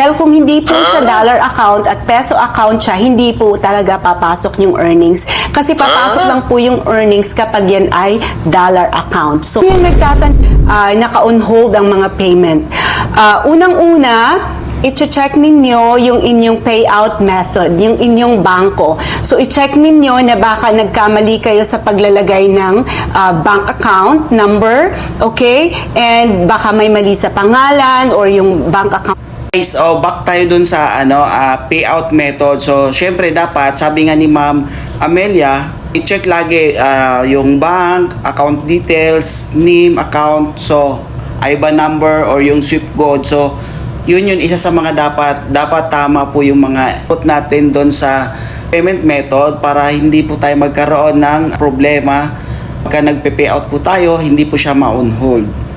Dahil kung hindi po siya dollar account at peso account siya, hindi po talaga papasok yung earnings. Kasi papasok lang po yung earnings kapag yan ay dollar account. So, yung nagtatan, ah, naka-on hold ang mga payment. Ah, Unang-una, i-check ninyo yung inyong payout method, yung inyong bangko. So, i-check ninyo na baka nagkamali kayo sa paglalagay ng ah, bank account number, okay? And baka may mali sa pangalan or yung bank account Guys, oh, back tayo dun sa ano, ah, payout method. So, syempre dapat, sabi nga ni Ma'am Amelia, i-check lagi ah, yung bank, account details, name, account, so, IBAN number or yung SWIFT code. So, yun yun, isa sa mga dapat, dapat tama po yung mga put natin doon sa payment method para hindi po tayo magkaroon ng problema. Pagka nagpe-payout po tayo, hindi po siya ma-on hold.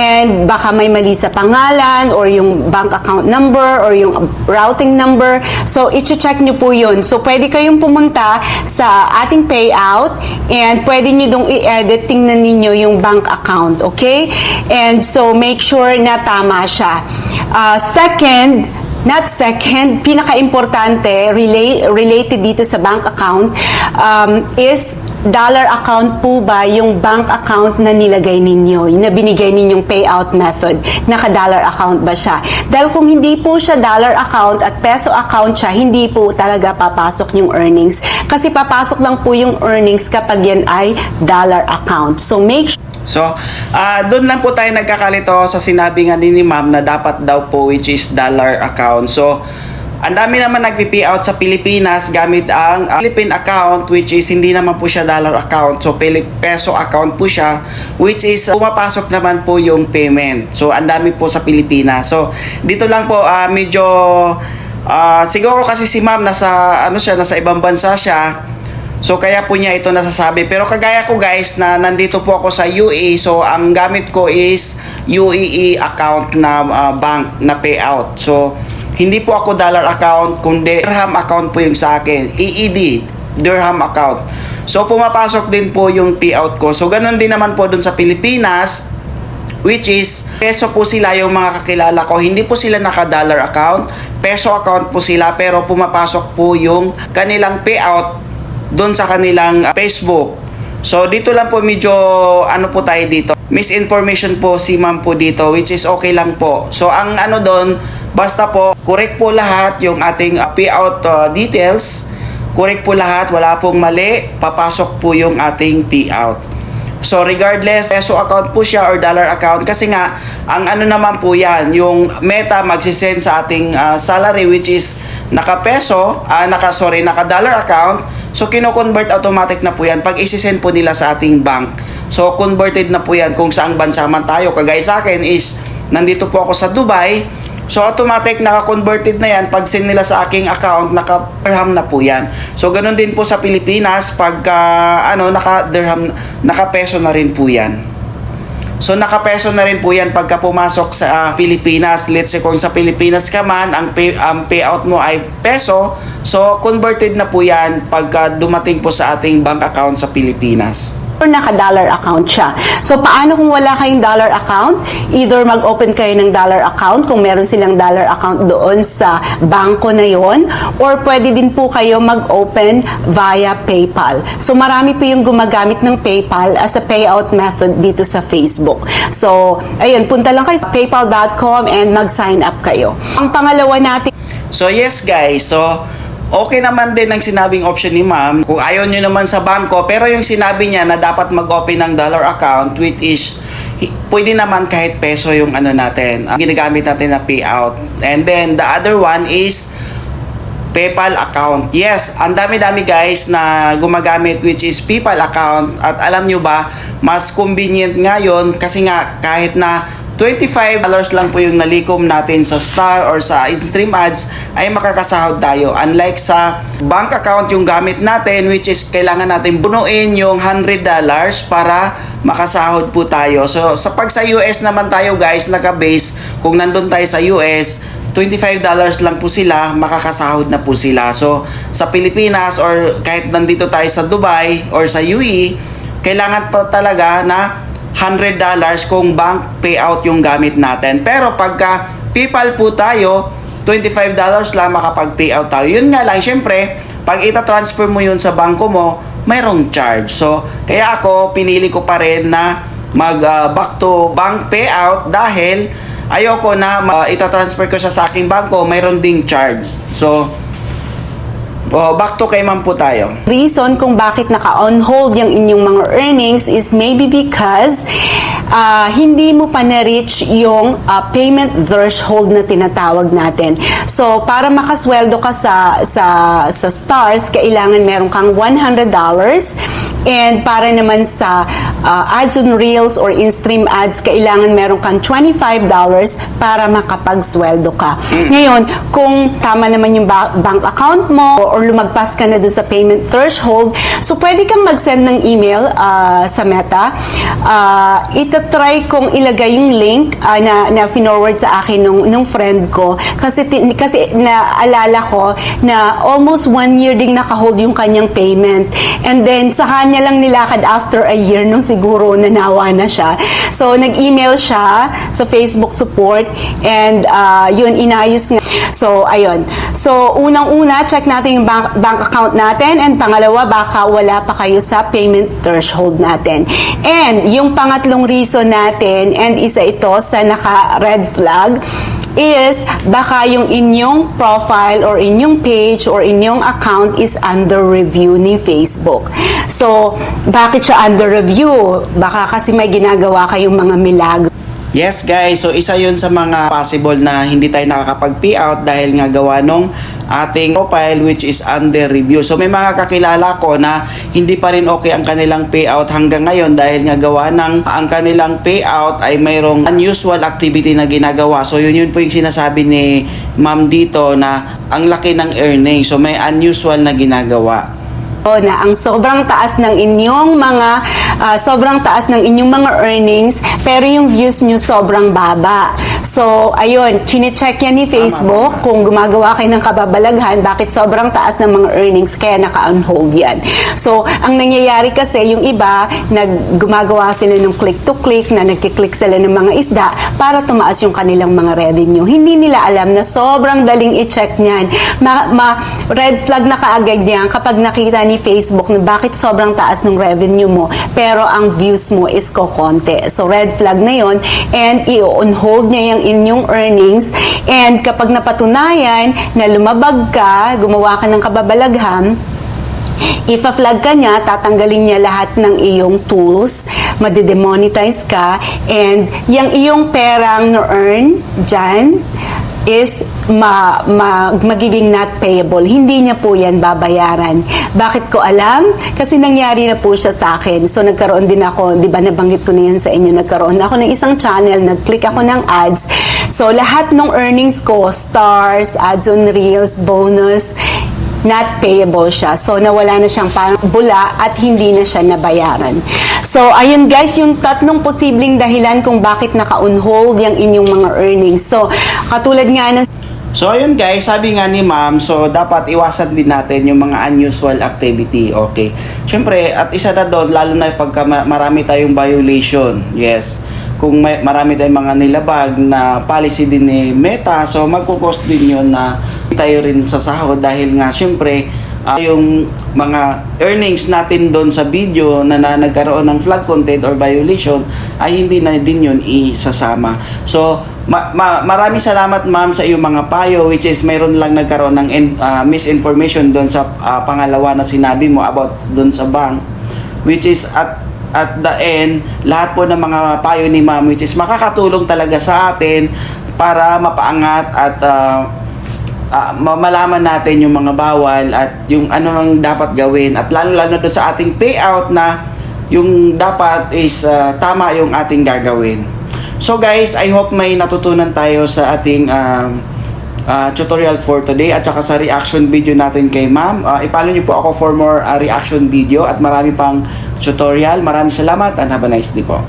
And baka may mali sa pangalan or yung bank account number or yung routing number. So, i-check nyo po yun. So, pwede kayong pumunta sa ating payout and pwede nyo dong i-edit, tingnan ninyo yung bank account, okay? And so, make sure na tama siya. Uh, second, not second, pinaka-importante relate, related dito sa bank account um, is dollar account po ba yung bank account na nilagay ninyo, na binigay ninyong payout method, naka-dollar account ba siya? Dahil kung hindi po siya dollar account at peso account siya, hindi po talaga papasok yung earnings. Kasi papasok lang po yung earnings kapag yan ay dollar account. So make sure So, ah doon lang po tayo nagkakalito sa sinabi nga ni ni ma'am na dapat daw po which is dollar account. So, ang dami naman nagpi-payout sa Pilipinas gamit ang ah, Philippine account which is hindi naman po siya dollar account. So, Pili- peso account po siya which is ah, pumapasok naman po yung payment. So, ang dami po sa Pilipinas. So, dito lang po ah, medyo ah, siguro kasi si ma'am nasa ano siya nasa ibang bansa siya. So kaya po niya ito nasasabi. Pero kagaya ko guys na nandito po ako sa UAE. So ang gamit ko is UAE account na ah, bank na payout. So hindi po ako dollar account kundi dirham account po yung sa akin. EED dirham account. So pumapasok din po yung payout ko. So ganun din naman po dun sa Pilipinas which is peso po sila yung mga kakilala ko hindi po sila naka dollar account peso account po sila pero pumapasok po yung kanilang payout doon sa kanilang uh, Facebook so dito lang po medyo ano po tayo dito misinformation po si ma'am po dito which is okay lang po so ang ano doon basta po correct po lahat yung ating uh, payout uh, details correct po lahat wala pong mali papasok po yung ating payout So regardless, peso account po siya or dollar account kasi nga ang ano naman po 'yan, yung Meta magsisend sa ating ah, salary which is naka peso, ah, naka sorry, naka dollar account. So kino-convert automatic na po 'yan pag isi-send po nila sa ating bank. So converted na po 'yan kung saang bansa man tayo. Kagaya sa akin is nandito po ako sa Dubai. So automatic naka-converted na yan pag send nila sa aking account naka dirham na po yan. So ganun din po sa Pilipinas pag ano naka dirham naka peso na rin po yan. So naka-peso na rin po yan pagka pumasok sa ah, Pilipinas. Let's say kung sa Pilipinas ka man, ang, pay, ang payout mo ay peso. So converted na po yan pagka dumating po sa ating bank account sa Pilipinas. Naka-dollar account siya. So, paano kung wala kayong dollar account? Either mag-open kayo ng dollar account kung meron silang dollar account doon sa bangko na yon or pwede din po kayo mag-open via PayPal. So, marami po yung gumagamit ng PayPal as a payout method dito sa Facebook. So, ayun, punta lang kayo sa paypal.com and mag-sign up kayo. Ang pangalawa natin So yes guys, so okay naman din ang sinabing option ni ma'am. Kung ayaw nyo naman sa bangko, pero yung sinabi niya na dapat mag-open ng dollar account which is pwede naman kahit peso yung ano natin, ang ginagamit natin na payout. And then the other one is PayPal account. Yes, ang dami-dami guys na gumagamit which is PayPal account at alam nyo ba, mas convenient ngayon kasi nga kahit na $25 lang po yung nalikom natin sa Star or sa in-stream ads ay makakasahod tayo. Unlike sa bank account yung gamit natin which is kailangan natin bunuin yung $100 para makasahod po tayo. So sa pag sa US naman tayo guys naka-base kung nandun tayo sa US $25 lang po sila, makakasahod na po sila. So, sa Pilipinas or kahit nandito tayo sa Dubai or sa UAE, kailangan pa talaga na $100 kung bank payout yung gamit natin. Pero pagka PayPal po tayo, $25 lang makapag-payout tayo. Yun nga lang, syempre, pag ita-transfer mo yun sa bangko mo, mayroong charge. So, kaya ako, pinili ko pa rin na mag ah, back to bank payout dahil ayoko na ma- ita-transfer ko siya sa aking bangko, mayroon ding charge. So, oh, back to kay ma'am po tayo. reason kung bakit naka-on hold yung inyong mga earnings is maybe because ah, hindi mo pa na-reach yung ah, payment threshold na tinatawag natin. So, para makasweldo ka sa, sa, sa stars, kailangan meron kang $100 and para naman sa ah, ads on reels or in-stream ads, kailangan meron kang $25 para makapagsweldo ka. Ngayon, kung tama naman yung ba- bank account mo or lumagpas ka na doon sa payment threshold, so pwede kang mag-send ng email ah, sa Meta. Uh, itatry kong ilagay yung link ah, na, na forward sa akin nung, nung friend ko kasi, kasi naalala ko na almost one year ding nakahold yung kanyang payment. And then, sa kanya lang nilakad after a year nung siguro nanawa na siya. So, nag-email siya sa Facebook support and ah, yun, inayos nga. So, ayun. So, unang-una, check natin yung bank, bank account natin and pangalawa, baka wala pa kayo sa payment threshold natin. And yung pangatlong reason natin, and isa ito sa naka-red flag, is baka yung inyong profile or inyong page or inyong account is under review ni Facebook. So, bakit siya under review? Baka kasi may ginagawa kayong mga milagro. Yes guys, so isa yun sa mga possible na hindi tayo nakakapag-payout dahil nga gawa nung ating profile which is under review. So may mga kakilala ko na hindi pa rin okay ang kanilang payout hanggang ngayon dahil nga gawa ng ang kanilang payout ay mayroong unusual activity na ginagawa. So yun yun po yung sinasabi ni ma'am dito na ang laki ng earnings. So may unusual na ginagawa. O, na ang sobrang taas ng inyong mga ah, sobrang taas ng inyong mga earnings pero yung views nyo sobrang baba. So, ayun, chine-check yan ni Facebook kung gumagawa kayo ng kababalaghan bakit sobrang taas ng mga earnings kaya naka-on hold yan. So, ang nangyayari kasi yung iba nag gumagawa sila ng click to click na nagki-click sila ng mga isda para tumaas yung kanilang mga revenue. Hindi nila alam na sobrang daling i-check niyan. Ma, ma- red flag na kaagad yan kapag nakita ni Facebook na bakit sobrang taas ng revenue mo pero ang views mo is kokonte. So red flag na yon and i-on hold niya yung inyong earnings and kapag napatunayan na lumabag ka, gumawa ka ng kababalaghan, Ipa-flag ka niya, tatanggalin niya lahat ng iyong tools, madidemonetize ka, and yung iyong perang na-earn dyan is ma, ma, magiging not payable. Hindi niya po yan babayaran. Bakit ko alam? Kasi nangyari na po siya sa akin. So nagkaroon din ako, di ba nabanggit ko na yan sa inyo, nagkaroon ako ng isang channel, nag-click ako ng ads. So lahat ng earnings ko, stars, ads on reels, bonus, not payable siya. So, nawala na siyang bula at hindi na siya nabayaran. So, ayun guys, yung tatlong posibleng dahilan kung bakit naka-on hold yung inyong mga earnings. So, katulad nga ng So ayun guys, sabi nga ni ma'am, so dapat iwasan din natin yung mga unusual activity, okay? Siyempre, at isa na doon, lalo na pagka ma- marami tayong violation, yes. Kung may, marami tayong mga nilabag na policy din ni Meta, so magkukos din yun na tayo rin sa sahod dahil nga siyempre, ah, yung mga earnings natin doon sa video na, na nagkaroon ng flag content or violation ay hindi na din yun isasama. So, ma- ma- maraming salamat ma'am sa iyong mga payo which is mayroon lang nagkaroon ng in- ah, misinformation doon sa ah, pangalawa na sinabi mo about doon sa bank which is at at the end lahat po ng mga payo ni ma'am which is makakatulong talaga sa atin para mapaangat at ah, ma- malaman natin yung mga bawal at yung ano nang dapat gawin at lalo lalo doon sa ating payout na yung dapat is ah, tama yung ating gagawin. So guys, I hope may natutunan tayo sa ating um, ah, tutorial for today at saka sa reaction video natin kay ma'am. Ah, ipalo niyo po ako for more ah, reaction video at marami pang tutorial. Maraming salamat and have a nice day po.